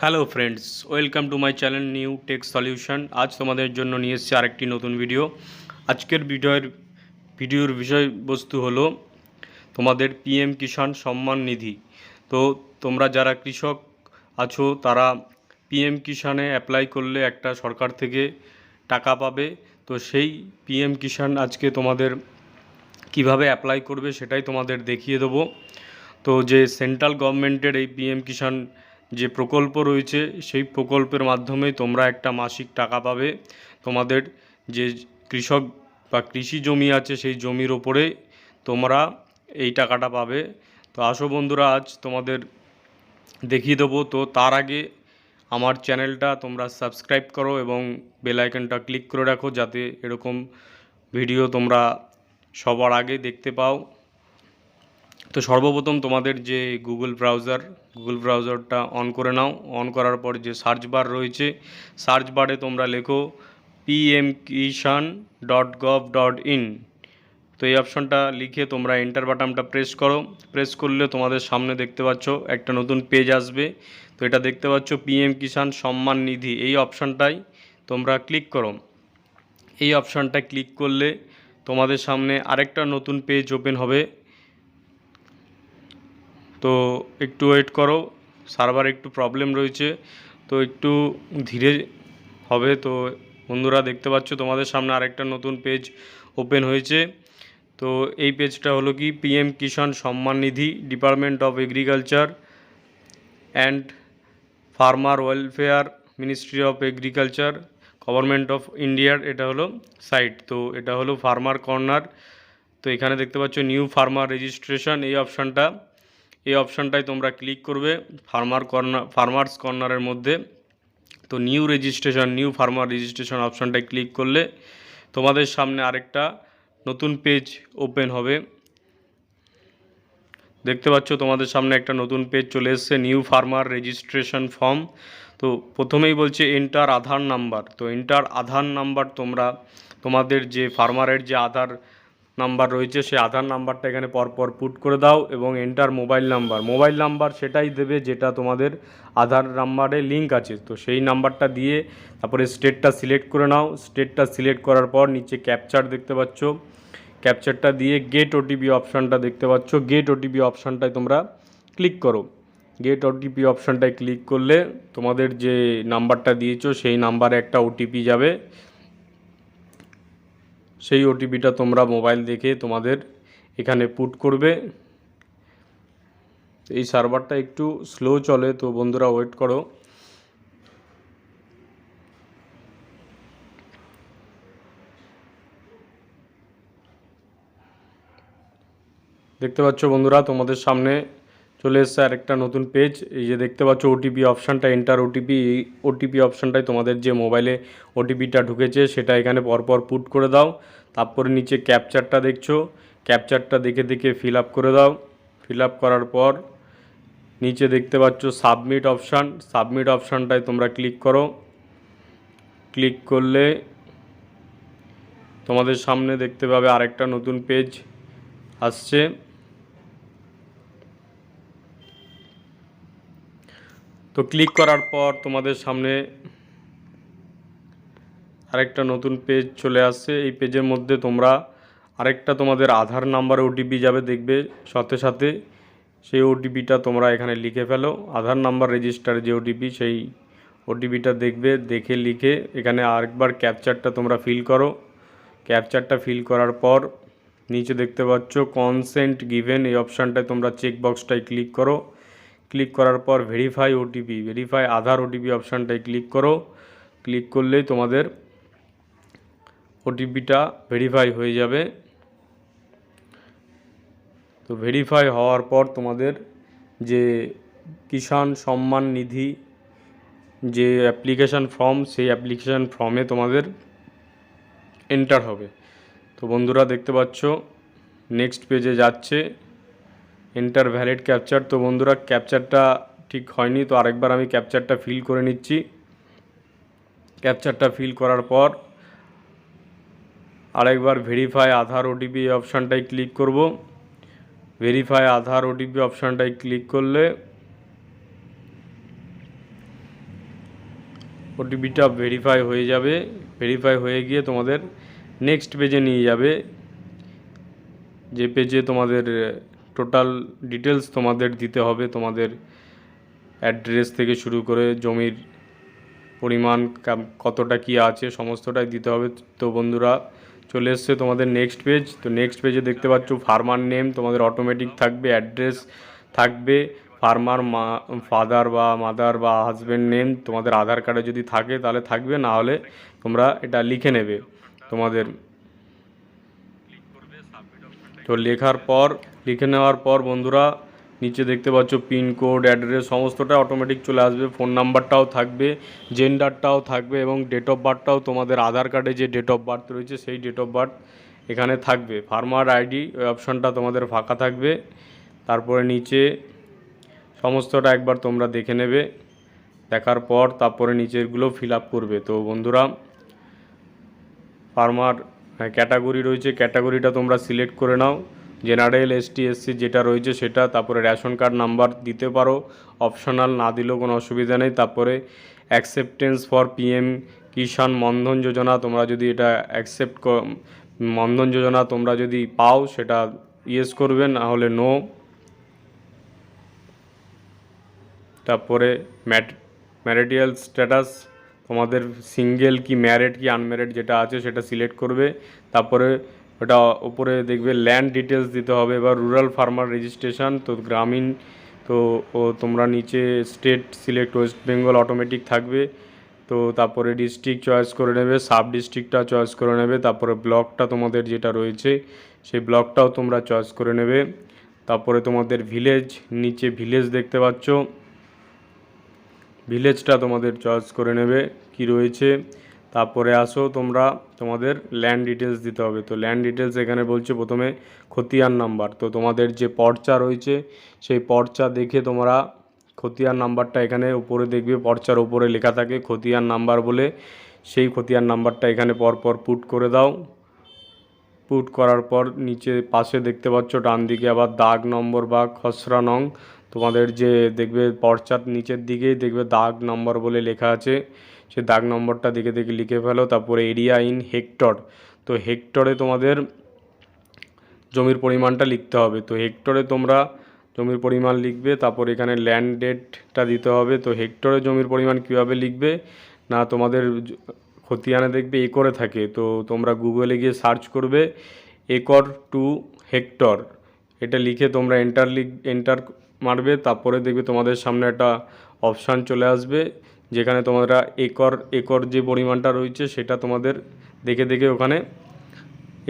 Hello friends welcome to my channel new tech solution আজ তোমাদের জন্য নিয়ে এসেছি আরেকটি নতুন ভিডিও আজকের ভিডিওর ভিডিওর বিষয়বস্তু হলো তোমাদের পিএম কিষাণ সম্মান নিধি তো তোমরা যারা কৃষক আছো, তারা পিএম কিষাণে অ্যাপ্লাই করলে একটা সরকার থেকে টাকা পাবে। তো সেই পিএম কিষাণ আজকে তোমাদের কীভাবে অ্যাপ্লাই করবে সেটাই তোমাদের দেখিয়ে দেবো। তো যে সেন্ট্রাল গভর্নমেন্টের এই পিএম কিষাণ যে প্রকল্প রয়েছে, সেই প্রকল্পের মাধ্যমে তোমরা একটা মাসিক টাকা পাবে। তোমাদের যে কৃষক বা কৃষি জমি আছে, সেই জমির ওপরে তোমরা এই টাকাটা পাবে। তো আসো বন্ধুরা, আজ তোমাদের দেখিয়ে দেবো। তো তার আগে আমার চ্যানেলটা তোমরা সাবস্ক্রাইব করো এবং বেল আইকনটা ক্লিক করে রাখো, যাতে এরকম ভিডিও তোমরা সবার আগে দেখতে পাও। তো সর্বপ্রথম তোমাদের যে গুগল ব্রাউজার গুগল ব্রাউজারটা অন করে নাও। অন করার পর যে সার্চ বার রয়েছে সার্চ বারে তোমরা লেখো PM Kisan dot gov dot in তো এই অপশনটা লিখে তোমরা এন্টার বাটনটা প্রেস করো। প্রেস করলে তোমাদের সামনে দেখতে পাচ্ছ একটা নতুন পেজ আসবে। তো এটা দেখতে পাচ্ছ পিএম কিষান সম্মান নিধি। এই অপশনটাই তোমরা ক্লিক করো। এই অপশনটা ক্লিক করলে তোমাদের সামনে আরেকটা নতুন পেজ ওপেন হবে। তো একটু ওয়েট করো সার্ভার একটু প্রবলেম রয়েছে, তো একটু ধীরে হবে। তো বন্ধুরা দেখতে পাচ্ছ, তোমাদের সামনে আরেকটা নতুন পেজ ওপেন হয়েছে। তো এই পেজটা হলো কি PM Kisan Samman Nidhi department of agriculture and farmer welfare ministry of agriculture government of ইন্ডিয়ার এটা হলো সাইট তো এটা হলো ফার্মার কর্নার তো এখানে দেখতে পাচ্ছ নিউ ফার্মার রেজিস্ট্রেশন এই অপশানটা এই অপশানটায় তোমরা ক্লিক করবে ফার্মার কর্নার ফার্মার্স কর্নারের মধ্যে। তো new registration, new farmer registration অপশানটায় click করলে তোমাদের সামনে আরেকটা নতুন পেজ ওপেন হবে। দেখতে পাচ্ছ তোমাদের সামনে একটা নতুন পেজ চলে এসছে, নিউ ফার্মার রেজিস্ট্রেশন ফর্ম। তো প্রথমেই বলছে এন্টার আধার নাম্বার। তো এন্টার আধার নাম্বার তোমরা, তোমাদের যে ফার্মারের যে আধার নাম্বার রয়েছে, সেই আধার নাম্বারটা এখানে পরপর পুট করে দাও এবং enter mobile number mobile number সেটাই দেবে যেটা তোমাদের আধার নাম্বারে লিঙ্ক আছে। তো সেই নাম্বারটা দিয়ে তারপরে স্টেটটা সিলেক্ট করে নাও। স্টেটটা সিলেক্ট করার পর নিচে ক্যাপচার দেখতে পাচ্ছ। ক্যাপচারটা দিয়ে গেট ওটিপি অপশানটা দেখতে পাচ্ছ। গেট ওটিপি অপশানটায় তোমরা ক্লিক করো। গেট ওটিপি অপশানটায় ক্লিক করলে তোমাদের যে নাম্বারটা দিয়েছ, সেই নাম্বারে একটা ওটিপি যাবে। সেই ওটিপিটা তোমরা মোবাইল দেখে তোমাদের এখানে পুট করবে। এই সার্ভারটা একটু স্লো চলে, তো বন্ধুরা ওয়েট করো। দেখতে পাচ্ছ বন্ধুরা, তোমাদের সামনে চলে এসছে আরেকটা নতুন পেজ এই যে দেখতে পাচ্ছ ওটিপি অপশানটা এন্টার ওটিপি ওটিপি অপশানটায় তোমাদের যে মোবাইলে ওটিপিটা ঢুকেছে, সেটা এখানে পরপর পুট করে দাও। তারপরে নিচে ক্যাপচারটা দেখছ। ক্যাপচারটা দেখে দেখে ফিল আপ করে দাও। ফিল আপ করার পর নিচে দেখতে পাচ্ছ সাবমিট অপশান সাবমিট অপশানটায় তোমরা ক্লিক করো। ক্লিক করলে তোমাদের সামনে দেখতে পাবে আরেকটা নতুন পেজ আসছে। তো ক্লিক করার পর তোমাদের সামনে আরেকটা নতুন পেজ চলে আসছে। এই পেজের মধ্যে তোমরা আরেকটা তোমাদের আধার নাম্বার ওটিপি যাবে দেখবে। সাথে সাথে সেই ওটিপিটা তোমরা এখানে লিখে ফেলো। আধার নাম্বার রেজিস্টার যে ওটিপি সেই ওটিপিটা দেখবে। দেখে লিখে এখানে আরেকবার ক্যাপচারটা তোমরা ফিল করো। ক্যাপচারটা ফিল করার পর নিচে দেখতে পাচ্ছ কনসেন্ট গিভেন এই অপশানটায় তোমরা চেক বক্সটায় ক্লিক করো। ক্লিক করার পর verify OTP verify Aadhaar OTP অপশানটায় click করো। ক্লিক করলেই তোমাদের ওটিপিটা ভেরিফাই হয়ে যাবে। তো ভেরিফাই হওয়ার পর তোমাদের যে কিষাণ সম্মান নিধি যে অ্যাপ্লিকেশান ফর্ম সেই অ্যাপ্লিকেশান ফর্মে তোমাদের এন্টার হবে। তো বন্ধুরা দেখতে পাচ্ছ নেক্সট পেজে যাচ্ছে। এন্টার ভ্যালিড ক্যাপচার তো বন্ধুরা ক্যাপচারটা ঠিক হয়নি, তো আরেকবার আমি ক্যাপচারটা ফিল করে নিচ্ছি। ক্যাপচারটা ফিল করার পর আরেকবার ভেরিফাই আধার ওটিপি অপশানটায় ক্লিক করব। ভেরিফাই আধার ওটিপি অপশানটায় ক্লিক করলে ওটিপিটা ভেরিফাই হয়ে যাবে। ভেরিফাই হয়ে গিয়ে তোমাদের নেক্সট পেজে নিয়ে যাবে। যে পেজে তোমাদের টোটাল ডিটেলস তোমাদের দিতে হবে, তোমাদের অ্যাড্রেস থেকে শুরু করে জমির পরিমাণ কতটা কি আছে, সমস্তটাই দিতে হবে। তো বন্ধুরা, চলে এসছে তোমাদের নেক্সট পেজ তো নেক্সট পেজে দেখতে পাচ্ছ ফার্মার নেম তোমাদের অটোমেটিক থাকবে অ্যাড্রেস থাকবে ফার্মার মা ফাদার বা মাদার বা হাজব্যান্ড নেম তোমাদের আধার কার্ডে যদি থাকে তাহলে থাকবে, না হলে তোমরা এটা লিখে নেবে। তোমাদের তো লেখার পর লিখে নেওয়ার পর বন্ধুরা, নিচে দেখতে পাচ্ছ পিনকোড অ্যাড্রেস সমস্তটা অটোমেটিক চলে আসবে। ফোন নাম্বারটাও থাকবে, জেন্ডারটাও থাকবে এবং ডেট অফ বার্থটাও তোমাদের আধার কার্ডে যে ডেট অফ বার্থ রয়েছে সেই ডেট অফ বার্থ এখানে থাকবে। ফার্মার আইডি ওই অপশানটা তোমাদের ফাঁকা থাকবে। তারপরে নিচে সমস্তটা একবার তোমরা দেখে নেবে। দেখার পর তারপরে নিচেরগুলো ফিল করবে। তো বন্ধুরা ফার্মার ক্যাটাগরি রয়েছে ক্যাটাগরিটা তোমরা সিলেক্ট করে নাও। জেনারেল এসটি এসসি যেটা রয়েছে সেটা, তারপরে রেশন কার্ড নাম্বার দিতে পারো, অপশনাল না দিলেও কোনো অসুবিধা নেই। তারপরে acceptance for PM Kisan Mandhan Yojana তোমরা যদি এটা অ্যাকসেপ্ট মন্ধন যোজনা তোমরা যদি পাও, সেটা ইয়েস করবে, না হলে নো তারপরে ম্যাট, ম্যারিটিয়াল স্ট্যাটাস, তোমাদের সিঙ্গেল কি ম্যারেড কি আনম্যারেড যেটা আছে সেটা সিলেক্ট করবে। তারপরে ওটা ওপরে দেখবে ল্যান্ড ডিটেলস দিতে হবে বা রুরাল ফার্মার রেজিস্ট্রেশন তো গ্রামীণ, তো তোমরা নিচে state select West Bengal automatic থাকবে, তো তারপরে ডিস্ট্রিক্ট চয়েস করে নেবে সাব ডিস্ট্রিক্টটা চয়েস করে নেবে, তারপরে ব্লকটা তোমাদের যেটা রয়েছে, সেই ব্লকটাও তোমরা চয়েস করে নেবে, তারপরে তোমাদের ভিলেজ নিচে ভিলেজ দেখতে পাচ্ছ ভিলেজটা তোমাদের চয়েস করে নেবে, কি রয়েছে তারপরে আসো, তোমরা তোমাদের ল্যান্ড ডিটেলস দিতে হবে। তো ল্যান্ড ডিটেলস এখানে বলছে প্রথমে খতিয়ান নাম্বার তো তোমাদের যে পর্চা রয়েছে, সেই পর্চা দেখে তোমরা খতিয়ান নাম্বারটা এখানে উপরে দেখবে। পর্চার উপরে লেখা থাকে খতিয়ান নাম্বার বলে। সেই খতিয়ান নাম্বারটা এখানে পরপর পুট করে দাও। পুট করার পর নিচে পাশে দেখতে পাচ্ছ, ডান দিকে আবার দাগ নম্বর বা খসড়া নং। তোমাদের যে দেখবে পর্চার নিচের দিকেই দেখবে দাগ নম্বর বলে লেখা আছে। সে দাগ নম্বরটা দেখে দেখে লিখে ফেলো, তারপরে এরিয়া ইন হেক্টর। তো হেক্টরে তোমাদের জমির পরিমাণটা লিখতে হবে। তো হেক্টরে তোমরা জমির পরিমাণ লিখবে, তারপর এখানে ল্যান্ড ডেটটা দিতে হবে। তো হেক্টরে জমির পরিমাণ কীভাবে লিখবে? না, তোমাদের খতিয়ানে দেখবে একরে থাকে। তো তোমরা গুগলে গিয়ে সার্চ করবে, একর টু হেক্টর। এটা লিখে তোমরা এন্টার লিখ, এন্টার মারবে, তারপরে দেখবে তোমাদের সামনে একটা অপশান চলে আসবে। যেখানে তোমরা একর একর যে পরিমাণটা রয়েছে সেটা তোমাদের দেখে দেখে ওখানে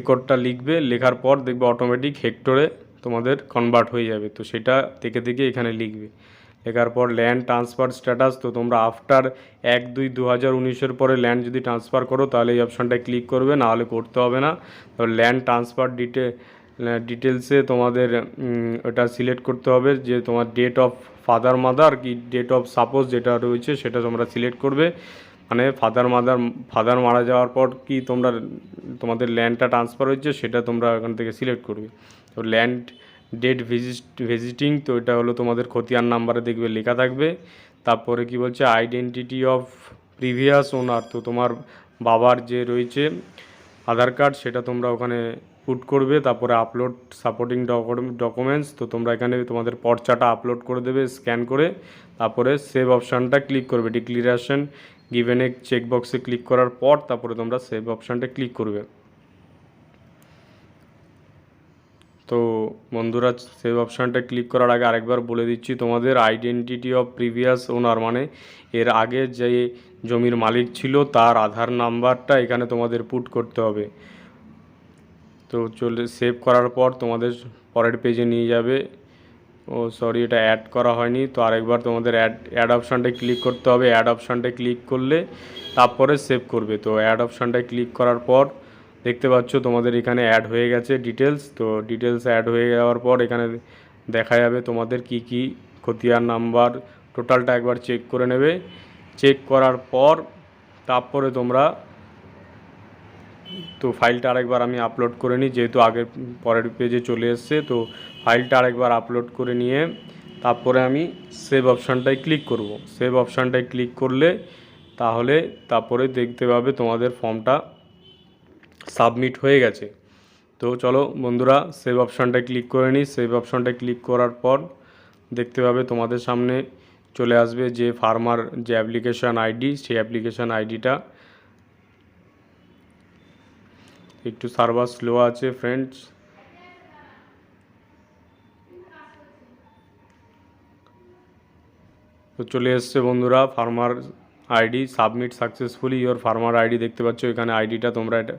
একরটা লিখবে, লেখার পর দেখবে অটোমেটিক হেক্টরে তোমাদের কনভার্ট হয়ে যাবে। তো সেটা দেখে দেখে এখানে লিখবে। লেখার পর ল্যান্ড ট্রান্সফার স্ট্যাটাস তো তোমরা আফটার এক দুই দু হাজার উনিশের পরে ল্যান্ড যদি ট্রান্সফার করো, তাহলে এই অপশানটায় ক্লিক করবে নাহলে করতে হবে না। তো ল্যান্ড ট্রান্সফার ডিটে ডিটেলসে তোমাদের ওটা সিলেক্ট করতে হবে যে তোমার ডেট অফ ফাদার মাদার কি ডেট অফ সাপোজ যেটা রয়েছে সেটা তোমরা সিলেক্ট করবে। মানে ফাদার মাদার ফাদার মারা যাওয়ার পর কি তোমরা, তোমাদের ল্যান্ডটা ট্রান্সফার হয়েছে সেটা তোমরা এখান থেকে সিলেক্ট করবে। তো ল্যান্ড ডেট ভিজিট ভিজিটিং তো এটা হলো তোমাদের খতিয়ান নাম্বারে দেখবে, লেখা থাকবে। তারপরে কি বলছে? আইডেন্টিটি অফ প্রিভিয়াস ওনার তো তোমার বাবার যে রয়েছে, আধার কার্ড সেটা তোমরা ওখানে পুট করবে, তারপরে আপলোড সাপোর্টিং ডকুমেন্টস তো তোমরা এখানে তোমাদের পর্চাটা আপলোড করে দেবে স্ক্যান করে, তারপরে সেভ অপশানটা ক্লিক করবে ডিক্লিয়ারেশন গিভেন এ চেক বক্সে ক্লিক করার পর, তারপরে তোমরা সেভ অপশানটা ক্লিক করবে। তো বন্ধুরা সেভ অপশানটা ক্লিক করার আগে আরেকবার বলে দিচ্ছি তোমাদের আইডেন্টিটি অফ প্রিভিয়াস ওনার মানে এর আগে যে জমির মালিক ছিল, তার আধার নাম্বারটা এখানে তোমাদের পুট করতে হবে। তো চলে সেভ করার পর তোমাদের পরের পেজে নিয়ে যাবে। ও সরি এটা অ্যাড করা হয়নি। তো আরেকবার তোমাদের অ্যাড অ্যাড অপশানটায় ক্লিক করতে হবে। অ্যাড অপশানটায় ক্লিক করলে তারপরে সেভ করবে। তো অ্যাড অপশানটায় ক্লিক করার পর দেখতে পাচ্ছ তোমাদের এখানে অ্যাড হয়ে গেছে ডিটেলস তো ডিটেলস অ্যাড হয়ে যাওয়ার পর এখানে দেখা যাবে তোমাদের কি কি খতিয়ান নাম্বার টোটালটা একবার চেক করে নেবে। চেক করার পর তারপরে তোমরা তো ফাইলটা আরেকবার আমি আপলোড করে নিই, যেহেতু আগের পরের পেজে চলে এসছে, তো ফাইলটা আরেকবার আপলোড করে নিয়ে তারপরে আমি সেভ অপশানটায় ক্লিক করব। সেভ অপশানটায় ক্লিক করলে তাহলে তারপরে দেখতে পাবে তোমাদের ফর্মটা সাবমিট হয়ে গেছে। তো চলো বন্ধুরা সেভ অপশানটায় ক্লিক করে নিই। সেভ অপশানটায় ক্লিক করার পর দেখতে পাবে তোমাদের সামনে চলে আসবে যে ফার্মার যে অ্যাপ্লিকেশান আইডি সেই অ্যাপ্লিকেশান আইডিটা একটু সার্ভার স্লো আছে ফ্রেন্ডস তো চলে এসছে বন্ধুরা farmer ID submit successfully your farmer ID দেখতে পাচ্ছ, এখানে আইডিটা তোমরা এটা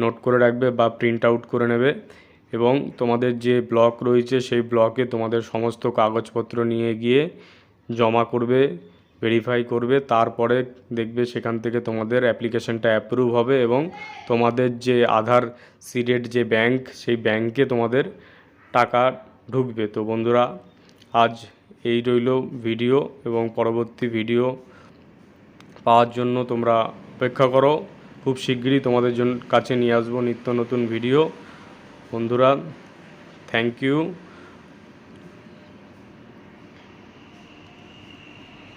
নোট করে রাখবে বা প্রিন্ট আউট করে নেবে। এবং তোমাদের যে ব্লক রয়েছে, সেই ব্লকে তোমাদের সমস্ত কাগজপত্র নিয়ে গিয়ে জমা করবে। ভেরিফাই করবে, তারপরে দেখবে সেখান থেকে তোমাদের অ্যাপ্লিকেশনটা অ্যাপ্রুভ হবে এবং তোমাদের যে আধার সিডেড যে ব্যাংক সেই ব্যাংকে তোমাদের টাকা ঢুকবে। তো বন্ধুরা, আজ এই রইল ভিডিও এবং পরবর্তী ভিডিও পাওয়ার জন্য তোমরা অপেক্ষা করো। খুব শিগগিরই তোমাদের জন্য কাছে নিয়ে আসব নিত্য নতুন ভিডিও বন্ধুরা থ্যাংক ইউ